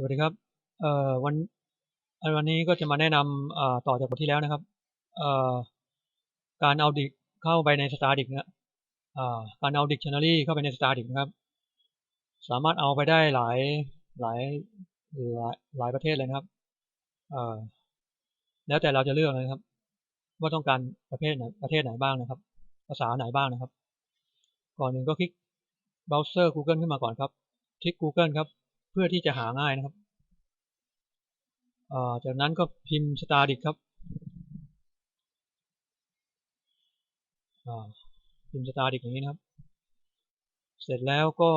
สวัสดีครับเอ่อวันวันนี้ก็จะมาแนะนำเอ่อต่อจากบทที่แล้วนะครับเอ่อการเอาดิกเข้าไปในสตาร์ดิกนะอ่าการเอาดิกชันนารีเข้าไปในสตาร์ดิกนะครับ สามารถเอาไปได้หลายหลายหลายหลายประเทศเลยนะครับเอ่อแล้วแต่เราจะเลือกนะครับ ว่าต้องการประเภทไหนประเทศไหนบ้างนะครับ ภาษาไหนบ้างนะครับ ก่อนหนึ่งก็คลิกเบราว์เซอร์ Google ขึ้นมาก่อนครับ คลิก Google ครับ เพื่อที่จะหาง่ายนะครับจากนั้นก็พิมพ์ Static ครับพิมพ์ Static อย่างนี้นะครับ เสร็จแล้วก็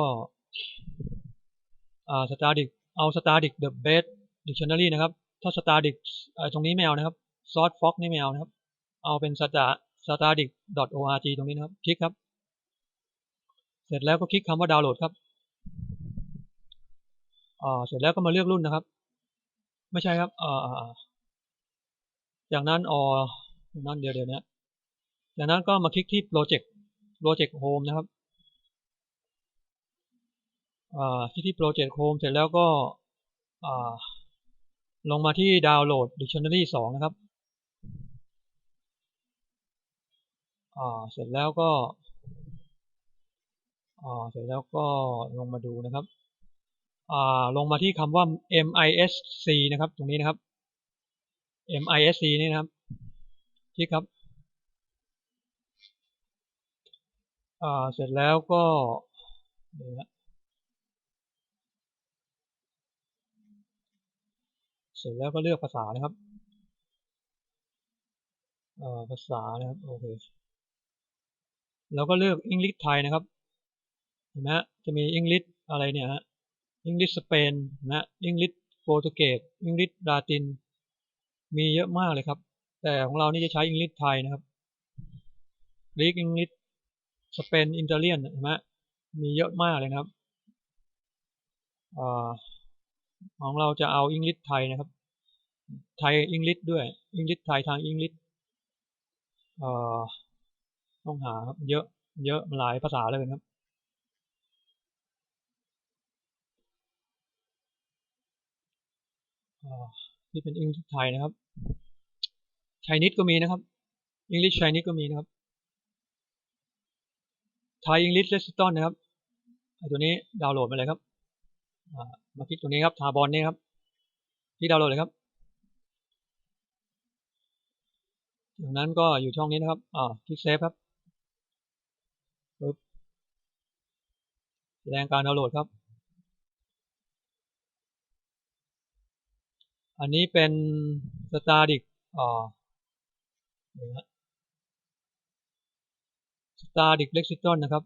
Static เอา Static the best dictionary นะครับ ถ้า Static ตรงนี้ไม่เอานะครับ Source Fox นี่ไม่เอานะครับ เอาเป็น static org ตรงนี้นะครับ คลิกครับ เสร็จแล้วก็คลิกคำว่าดาวน์โหลดครับ อ่าเสร็จแล้วก็มาเลือกรุ่นนะครับ ไม่ใช่ครับอ่าจากนั้นอ๋อนั่นเดียวเดียวนี้จากนั้นก็มาคลิกที่โปรเจกต์โปรเจกต์โฮมนะครับอ่าที่ที่โปรเจกต์โฮมเสร็จแล้วก็อ่าลงมาที่ดาวน์โหลด Dictionary 2 นะครับ อ่า เสร็จแล้วก็ อ่า เสร็จแล้วก็ลงมาดูนะครับ ลงมาที่คำว่า MISC นะครับ ตรงนี้นะครับ MISC นี่นะครับคลิกครับเสร็จแล้วก็เสร็จแล้วก็เลือกภาษานะครับภาษานะครับโอเคแล้วก็เลือก English ไทยนะครับเห็นไหมจะมี English อะไรเนี่ยฮะ อังกฤษสเปนนะอังกฤษโปรตุเกสอังกฤษลาติน มีเยอะมากเลยครับ แต่ของเรานี่จะใช้อังกฤษไทยนะครับกรีกอังกฤษสเปนอินเตอร์เลียนนะมีเยอะมากเลยนะครับของเราจะเอาอังกฤษไทยนะครับ ไทยอังกฤษด้วยอังกฤษไทยทางอังกฤษต้องหาครับเยอะเยอะหลายภาษาเลยครับ ที่เป็นอังกฤษไทยนะครับชายนิดก็มีนะครับอังกฤษชายนิดก็มีนะครับไทยอังกฤษเลสตันนะครับตัวนี้ดาวน์โหลดมาเลยครับมาคลิกตัวนี้ครับทาบอลนี่ครับ ที่ดาวน์โหลดเลยครับจากนั้นก็อยู่ช่องนี้นะครับอ่าคลิกเซฟครับแสดงการดาวน์โหลดครับ อันนี้เป็นสตาร์ดิกอ่าสตาดิกเล็กซิตอนนะครับ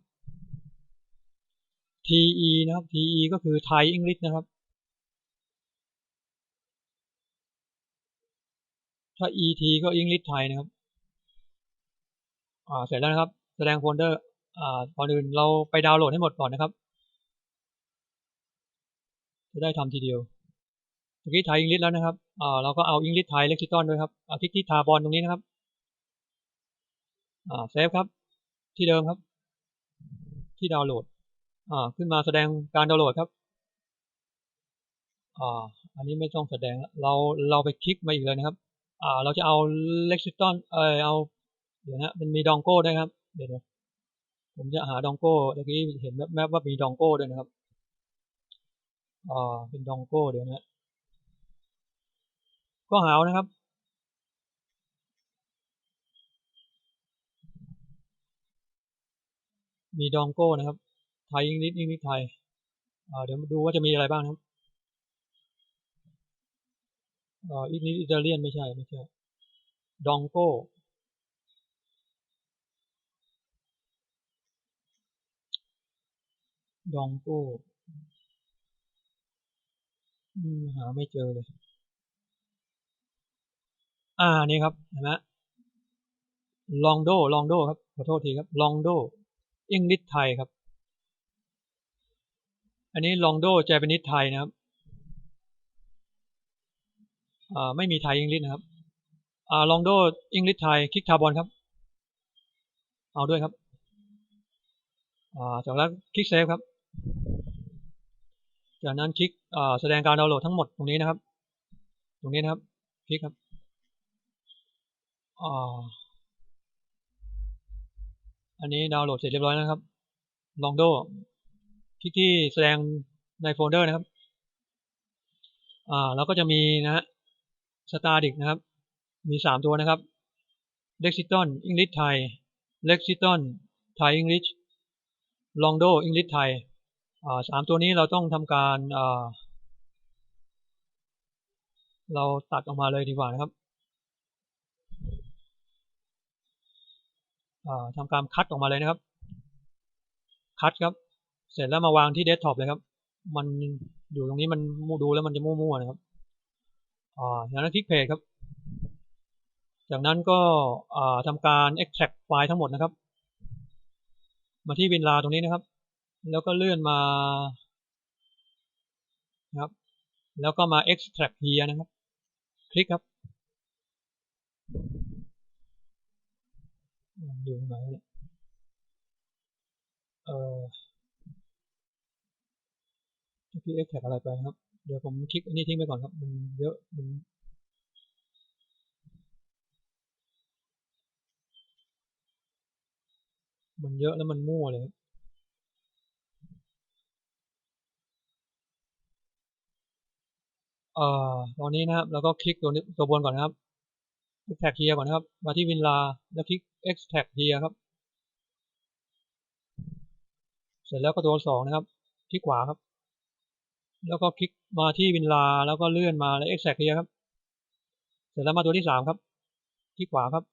TE นะครับ TE ก็คือไทยอังกฤษนะครับ ถ้า ET ก็อังกฤษไทยนะครับ อ่า เสร็จแล้วนะครับ แสดงโฟลเดอร์ อ่าก่อนอื่นเราไปดาวน์โหลดให้หมดก่อนนะครับ จะได้ทำทีเดียว มื่อกี้ไทยอังกฤษแล้วนะครับอ่าเราก็เอาอังกฤษไทยเล็กซิตอนด้วยครับเอาคลิกที่ทาบอลตรงนี้นะครับอ่าเซฟครับ ที่เดิมครับ ที่ดาวน์โหลดอ่าขึ้นมาแสดงการดาวน์โหลดครับอ่าอันนี้ไม่ต้องแสดงเราเราไปคลิกมาอีกเลยนะครับอ่าเราจะเอาเล็กซิตอนเออเอาเดี๋ยวนะมันมีดองโก้ด้วยครับเดี๋ยวผมจะหาดองโก้เมื่อกี้เห็นแมปว่ามีดองโก้ด้วยนะครับอ่าเป็นดองโก้เดี๋ยวนะ ก็หาวนะครับ มีดองโก้นะครับ ไทยอิงลิสอิงลิสไทยเดี๋ยวมาดูว่าจะมีอะไรบ้างครับอิงลิสอิตาเลียนไม่ใช่ ไม่ใช่ ดองโก้ ดองโก้ หาไม่เจอเลย อ่านี่ครับเห็นไหมลองโดลองโดครับขอโทษทีครับลองโดอังกฤษไทยครับ อันนี้ลองโดเจแปนิสไทยนะครับอ่าไม่มีไทยอังกฤษนะครับอ่าลองโดอังกฤษไทยคลิกทาบอลครับ เอาด้วยครับอ่าจากนั้นคลิกเซฟครับจจากนั้นคลิกอ่าแสดงการดาวน์โหลดทั้งหมดตรงนี้นะครับ ตรงนี้นะครับ คลิกครับ อ่าอันนี้ดาวน์โหลดเสร็จเรียบร้อยแล้วนะครับ ลองโดคลิกที่แสดงในโฟลเดอร์นะครับ อ่าแล้วก็จะมีนะฮะสตาร์ดิกนะครับ มีสามตัวนะครับ Lexington English Thai Lexington Thai English Longdo English Thai อ่าสามตัวนี้เราต้องทำการอ่าเราตัดออกมาเลยดีกว่านะครับอ่า ทำการคัดออกมาเลยนะครับ คัดครับ เสร็จแล้วมาวางที่เดสก์ท็อปเลยครับ มันอยู่ตรงนี้มันมูดูแล้วมันจะมั่วๆนะครับอ่าอย่างนั้นคลิกเพจครับ จากนั้นก็ทำการ extract ไฟล์ทั้งหมดนะครับ มาที่วินลาตรงนี้นะครับ แล้วก็เลื่อนมานะครับ แล้วก็มา extract here นะครับ คลิกครับ ดูตรงไหนเนี่ยเออที่ extract อะไรไปครับ เดี๋ยวผมคลิกอันนี้ทิ้งไปก่อนครับ มันเยอะ มันมันเยอะแล้วมันมั่วเลยครับเอ่อตอนนี้นะครับ แล้วก็คลิกตัวนี้ตัวบนก่อนนะครับ extract here ก่อนนะครับ มาที่วินลาแล้วคลิก extract here ครับ เสร็จแล้วก็ตัวสองนะครับ คลิกขวาครับ แล้วก็คลิกมาที่วินลาแล้วก็เลื่อนมาแล้ว extract here ครับ เสร็จแล้วมาตัวที่สามครับ คลิกขวาครับ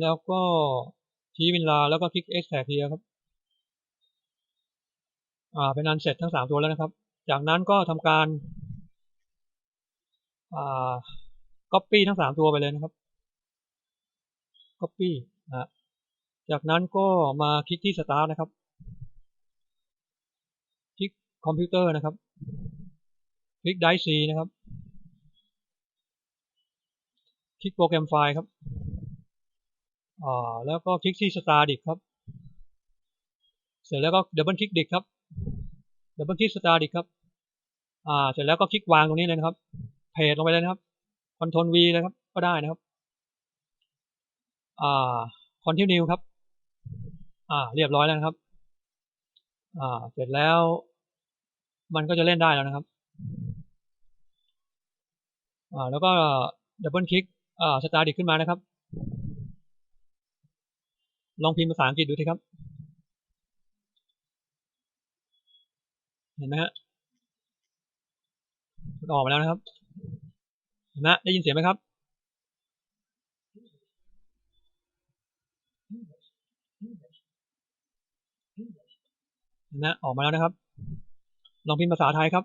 แล้วก็ชี้วินลาแล้วก็คลิก extract here ครับ อ่า เป็นอันเสร็จทั้งสามตัวแล้วนะครับ จากนั้นก็ทำการ อ่า copy ทั้งสามตัวไปเลยนะครับ copy นะจากนั้นก็มาคลิกที่ start นะครับ คลิกคอมพิวเตอร์นะครับ คลิก Drive C นะครับ คลิกโปรแกรมไฟล์ครับอ่าแล้วก็คลิกที่ Start ดิครับ เสร็จแล้วก็ดับเบิลคลิกดิครับดับเบิลคลิก Start ดิครับอ่าเสร็จแล้วก็คลิกวางตรงนี้เลยนะครับเพจลงไปเลยนะครับ อนโทรล V เลยครับ ก็ได้นะครับ อ่า continue ครับ อ่า เรียบร้อยแล้วนะครับ อ่า เสร็จแล้ว มันก็จะเล่นได้แล้วนะครับ อ่า แล้วก็ดับเบิลคลิก อ่า สตาร์ดิขึ้นมานะครับ ลองพิมพ์ภาษาอังกฤษดูสิครับ เห็นไหมฮะออกมาแล้วนะครับ นไหมได้ยินเสียงไหมครับเห็นไหมออกมาแล้วนะครับ ลองพิมพ์ภาษาไทยครับ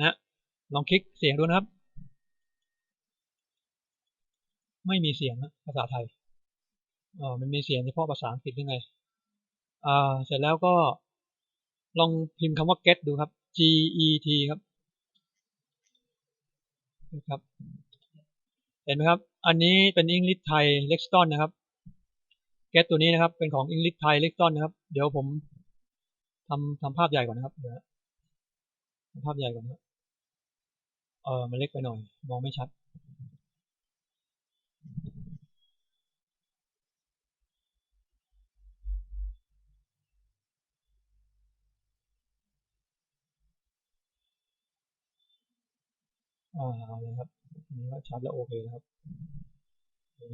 นะ ลองคลิกเสียงดูนะครับ ไม่มีเสียงนะภาษาไทยอ๋อมันมีเสียงเฉพาะภาษาอังกฤษยังไง อ่าเสร็จแล้วก็ลองพิมพ์คำว่า get ดูครับ G E T ครับนะครับ เห็นไหมครับ อันนี้เป็น English Thai Lexicon นะครับ get ตัวนี้นะครับ เป็นของ English Thai Lexicon นะครับ เดี๋ยวผมทำทำภาพใหญ่ก่อนนะครับเดี๋ยวทำภาพใหญ่ก่อนนะเออมันเล็กไปหน่อย มองไม่ชัด อ่าเอาเลยครับนี่ก็ชัดแล้วโอเคนะครับ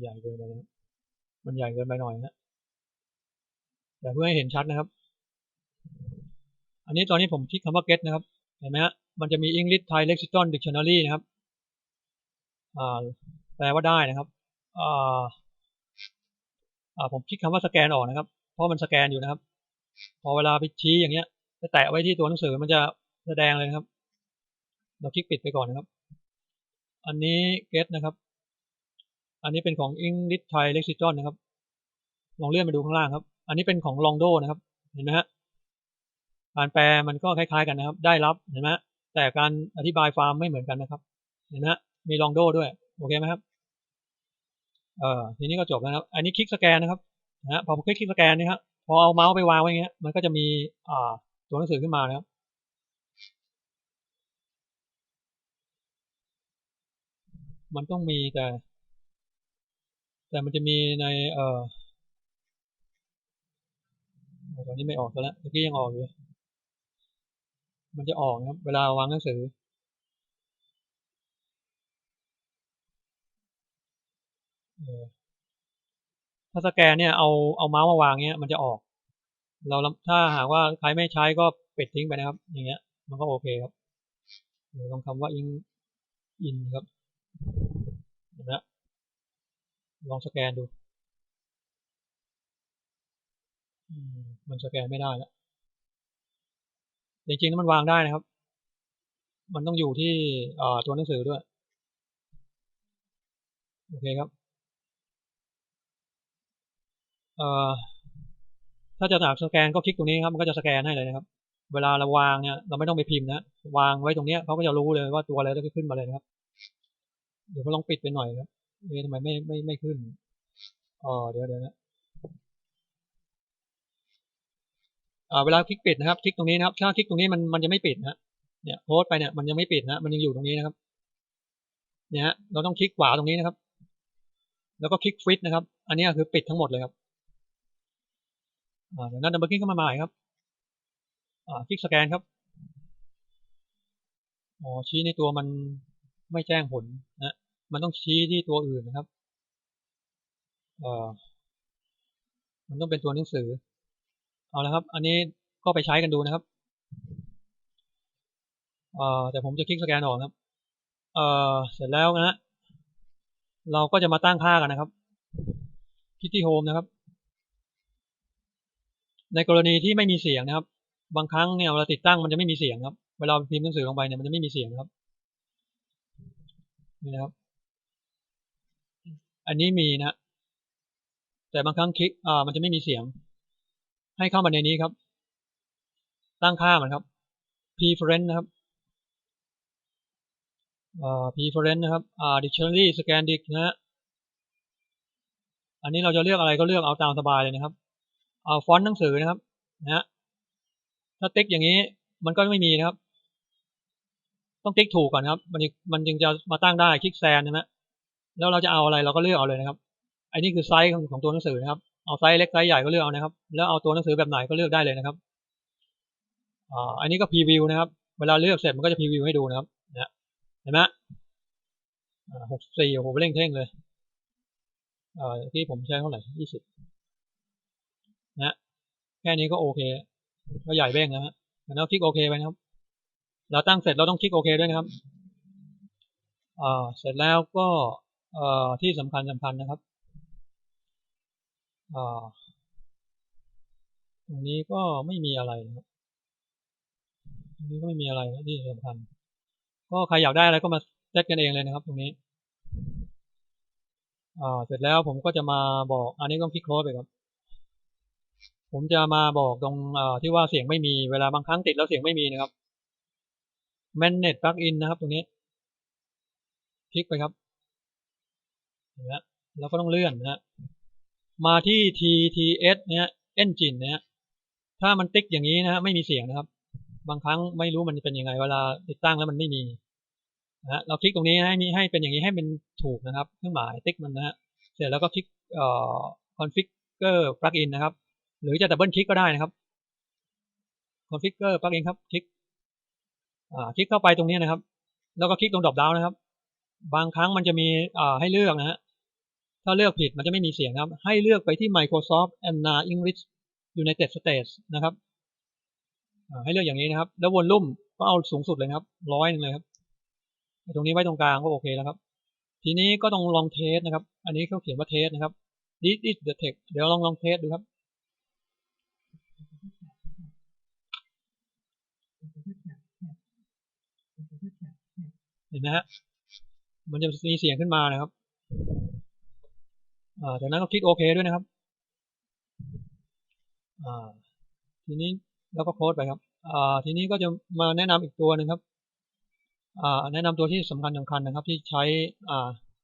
ใหญ่เกินไปนะครับมันใหญ่เกินไปหน่อยนะแต่เพื่อให้เห็นชัดนะครับ อันนี้ตอนนี้ผมคลิกคำว่า get นะครับ เห็นไหมฮะมันจะมี English Thai Lexicon Dictionary นะครับอ่าแปลว่าได้นะครับอ่าอ่าผมคลิกคำว่าสแกนออกนะครับ เพราะมันสแกนอยู่นะครับ พอเวลาไปชี้อย่างเงี้ยจะแตะไว้ที่ตัวหนังสือมันจะแสดงเลยนะครับ เราคลิกปิดไปก่อนนะครับ อันนี้ get นะครับ อันนี้เป็นของ English Thai Lexicon นะครับ ลองเลื่อนไปดูข้างล่างครับ อันนี้เป็นของ Longdo นะครับ เห็นไหมฮะการแปลมันก็คล้ายๆกันนะครับ ได้รับ เห็นไหมแต่การอธิบายฟาร์มไม่เหมือนกันนะครับ เห็นไหมมี Longdo ด้วย โอเคไหมครับ เออทีนี้ก็จบแล้วนะครับ อันนี้คลิกสแกนนะครับนะฮะพอผมคลิกคลิกสแกนนี่ครับพอเอาเมาส์ไปวางไว้เงี้ย มันก็จะมี อ่า ตัวหนังสือขึ้นมานะครับ มันต้องมีแต่ แต่มันจะมีใน เอ่อตอนนี้ไม่ออกแล้วเมื่อกี้ยังออกอยู่มันจะออกนะครับ เวลาวางหนังสือ ถ้าสแกนเนี่ยเอาเอาเมาส์มาวางเงี้ยมันจะออก เราถ้าหากว่าใครไม่ใช้ก็ปิดทิ้งไปนะครับ อย่างเงี้ย มันก็โอเคครับเดี๋ยวลองคำว่า in in ครับ เห็นไหมลองสแกนดู มันสแกนไม่ได้แล้วจริงๆแล้วมันวางได้นะครับ มันต้องอยู่ที่ตัวหนังสือด้วย โอเคครับถ้าจะอยากสแกนก็คลิกตรงนี้ครับ มันก็จะสแกนให้เลยนะครับ เวลาเราวางเนี่ย เราไม่ต้องไปพิมพ์นะ วางไว้ตรงนี้เขาก็จะรู้เลยว่าตัวอะไรจะขึ้นมาเลยนะครับ เดี๋ยวก็ลองปิดไปหน่อยครับเอ๊ะทำไมไม่ไม่ไม่ขึ้นอ๋อเดี๋ยวเดี๋ยวนะอ่าเวลาคลิกปิดนะครับ คลิกตรงนี้นะครับ ถ้าคลิกตรงนี้มันมันจะไม่ปิดนะเนี่ยโพสไปเนี่ยมันยังไม่ปิดนะมันยังอยู่ตรงนี้นะครับ เนี่ยเราต้องคลิกขวาตรงนี้นะครับ แล้วก็คลิกฟิตนะครับ อันนี้คือปิดทั้งหมดเลยครับเดี๋ยวนั้นดับเบิลคลิกเข้ามาใหม่ครับคลิกสแกนครับอ๋อชี้ในตัวมันไม่แจ้งผลนะ มันต้องชี้ที่ตัวอื่นนะครับ เอ่อ มันต้องเป็นตัวหนังสือ เอาละครับ อันนี้ก็ไปใช้กันดูนะครับ เอ่อ แต่ผมจะคลิกสแกนออกครับ เอ่อ เสร็จแล้วนะ เราก็จะมาตั้งค่ากันนะครับ คลิกที่โฮมนะครับ ในกรณีที่ไม่มีเสียงนะครับ บางครั้งเนี่ยเวลาติดตั้งมันจะไม่มีเสียงครับ เวลาพิมพ์หนังสือลงไปเนี่ยมันจะไม่มีเสียงครับนี่นะครับ อันนี้มีนะ แต่บางครั้งคลิกอ่ามันจะไม่มีเสียง ให้เข้ามาในนี้ครับ ตั้งค่ามันครับ preference นะครับอ่า preference นะครับอ่า dictionary scan dict นะฮะอันนี้เราจะเลือกอะไรก็เลือกเอาตามสบายเลยนะครับเอาฟอนต์หนังสือนะครับนะฮะถ้าติ๊กอย่างนี้มันก็ไม่มีนะครับ ต้องติ๊กถูกก่อนครับ มันมันจึงจะมาตั้งได้คลิกแซนนะ แล้วเราจะเอาอะไรเราก็เลือกเอาเลยนะครับ อันนี้คือไซส์ของของตัวหนังสือนะครับ เอาไซส์เล็กไซส์ใหญ่ก็เลือกเอานะครับ แล้วเอาตัวหนังสือแบบไหนก็เลือกได้เลยนะครับอ่าอันนี้ก็พรีวิวนะครับ เวลาเลือกเสร็จมันก็จะพรีวิวให้ดูนะครับนะเห็นไหมหกสี่โอ้โหเร่งเท่งเลยอ่าที่ผมใช้เท่าไหร่ยี่สิบนะแค่นี้ก็โอเค ก็ใหญ่เบ้งนะฮะแล้วคลิกโอเคไปนะครับ เราตั้งเสร็จเราต้องคลิกโอเคด้วยนะครับอ่าเสร็จแล้วก็ ที่สำคัญสำคัญนะครับอ่าตรงนี้ก็ไม่มีอะไรนะครับตรงนี้ก็ไม่มีอะไรนะที่สำคัญ ก็ใครอยากได้อะไรก็มาเซตกันเองเลยนะครับ ตรงนี้อ่าเสร็จแล้วผมก็จะมาบอก อันนี้ต้องคลิกโค้ดไปครับ ผมจะมาบอกตรงที่ว่าเสียงไม่มี เวลาบางครั้งติดแล้วเสียงไม่มีนะครับ manage plugin นะครับ ตรงนี้ คลิกไปครับ นไหมแล้วก็ต้องเลื่อนนะมาที่ TTS เนี่ย engine เนี่ยถ้ามันติ๊กอย่างนี้นะไม่มีเสียงนะครับ บางครั้งไม่รู้มันเป็นยังไง เวลาติดตั้งแล้วมันไม่มีนะเราคลิกตรงนี้ให้มีให้เป็นอย่างนี้ให้เป็นถูกนะครับเครื่องหมายติ๊กมันนะฮะเสร็จแล้วก็คลิกเอ่อ configure plugin นะครับ หรือจะดับเบิลคลิกก็ได้นะครับคอนฟิกเกอร์ปลั๊กอินครับคลิกอ่าคลิกเข้าไปตรงนี้นะครับ แล้วก็คลิกตรงดรอปดาวนะครับ บางครั้งมันจะมีอ่าให้เลือกนะฮะ ถ้าเลือกผิดมันจะไม่มีเสียงครับ ให้เลือกไปที่ Microsoft Anna English United States นะครับให้เลือกอย่างนี้นะครับ แล้ววนลุ่มก็เอาสูงสุดเลยครับร้อยนึงเลยครับตรงนี้ไว้ตรงกลางก็โอเคแล้วครับ ทีนี้ก็ต้องลองเทสนะครับ อันนี้เขาเขียนว่าเทสนะครับ this is the text เดี๋ยวลองลองเทสดูครับเห็นไหมฮะมันจะมีเสียงขึ้นมานะครับ จากนั้นก็คลิกโอเคด้วยนะครับทีนี้แล้วก็โค้ดไปครับทีนี้ก็จะมาแนะนำอีกตัวหนึ่งครับแนะนำตัวที่สำคัญสำคัญนะครับ ที่ใช้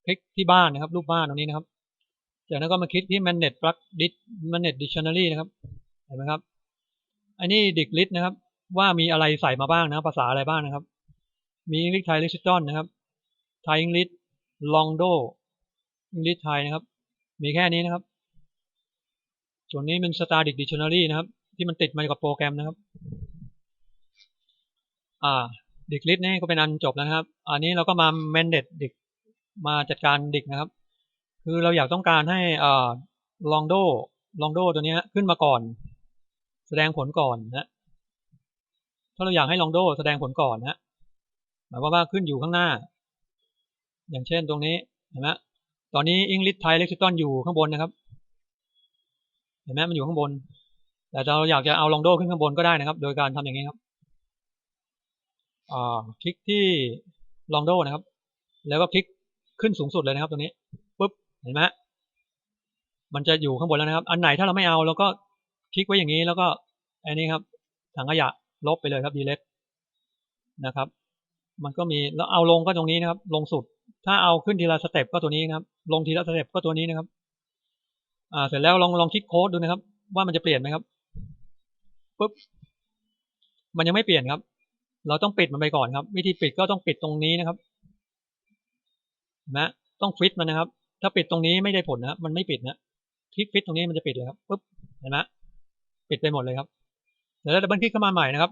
คลิกที่บ้านนะครับ รูปบ้านตรงนี้นะครับ จากนั้นก็มาคลิกที่ manage plug dit manage dictionary นะครับเห็นไหมครับอันนี้ดิกลิสนะครับ ว่ามีอะไรใส่มาบ้างนะภาษาอะไรบ้างนะครับ มี English Thai Lexicon นะครับ Thai English Longdo English Thai นะครับ มีแค่นี้นะครับ ส่วนนี้เป็น Static Dictionary นะครับ ที่มันติดมากับโปรแกรมนะครับ อ่าดิกลิสนี่ก็เป็นอันจบแล้วนะครับ อันนี้เราก็มา manage ดิกมาจัดการดิกนะครับ คือเราอยากต้องการให้อ่า Longdo Longdo ตัวนี้ขึ้นมาก่อน แสดงผลก่อนนะถ้าเราอยากให้ Longdo แสดงผลก่อนนะหมายความว่าขึ้นอยู่ข้างหน้า อย่างเช่นตรงนี้เห็นไหม ตอนนี้ English Thai Lexicon อยู่ข้างบนนะครับ เห็นไหมมันอยู่ข้างบน แต่เราอยากจะเอาลองโดขึ้นข้างบนก็ได้นะครับ โดยการทำอย่างนี้ครับอ่าคลิกที่ลองโดนะครับ แล้วก็คลิกขึ้นสูงสุดเลยนะครับ ตรงนี้ปุ๊บเห็นไหมมันจะอยู่ข้างบนแล้วนะครับ อันไหนถ้าเราไม่เอาเราก็คลิกไว้อย่างนี้แล้วก็อันนี้ครับถังขยะลบไปเลยครับ delete นะครับ มันก็มีแล้วเอาลงก็ตรงนี้นะครับ ลงสุด ถ้าเอาขึ้นทีละสเต็ปก็ตัวนี้นะครับ ลงทีละสเต็ปก็ตัวนี้นะครับ อ่า เสร็จแล้วลองลองคลิกโค้ดดูนะครับ ว่ามันจะเปลี่ยนไหมครับปุ๊บมันยังไม่เปลี่ยนครับ เราต้องปิดมันไปก่อนครับ วิธีปิดก็ต้องปิดตรงนี้นะครับนะต้องฟิตมันนะครับ ถ้าปิดตรงนี้ไม่ได้ผลนะมันไม่ปิดนะคลิกฟิตตรงนี้มันจะปิดเลยครับปุ๊บเห็นไหมปิดไปหมดเลยครับเดี๋ยวเราดับเบิลคลิกเข้ามาใหม่นะครับ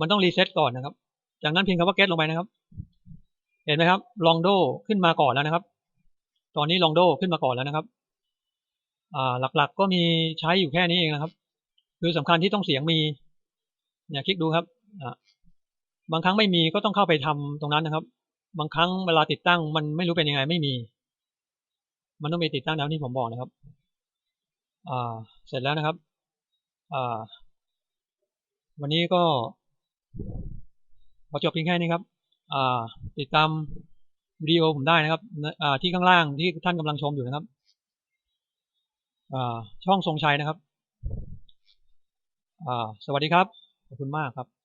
มันต้องรีเซ็ตก่อนนะครับ จากนั้นเพียงคำว่า get ลงไปนะครับ เห็นไหมครับ ลองโดขึ้นมาก่อนแล้วนะครับ ตอนนี้ลองโดขึ้นมาก่อนแล้วนะครับ อ่า หลักๆ ก็มีใช้อยู่แค่นี้เองนะครับ คือสำคัญที่ต้องเสียงมี เนี่ยคลิกดูครับอ่าบางครั้งไม่มีก็ต้องเข้าไปทำตรงนั้นนะครับ บางครั้งเวลาติดตั้งมันไม่รู้เป็นยังไงไม่มี มันต้องไปติดตั้งแล้วที่ผมบอกนะครับ อ่า เสร็จแล้วนะครับ อ่า วันนี้ก็ขอจบเพียงแค่นี้ครับ ติดตามวิดีโอผมได้นะครับที่ข้างล่างที่ท่านกำลังชมอยู่นะครับช่องทรงชัยนะครับสวัสดีครับ ขอบคุณมากครับ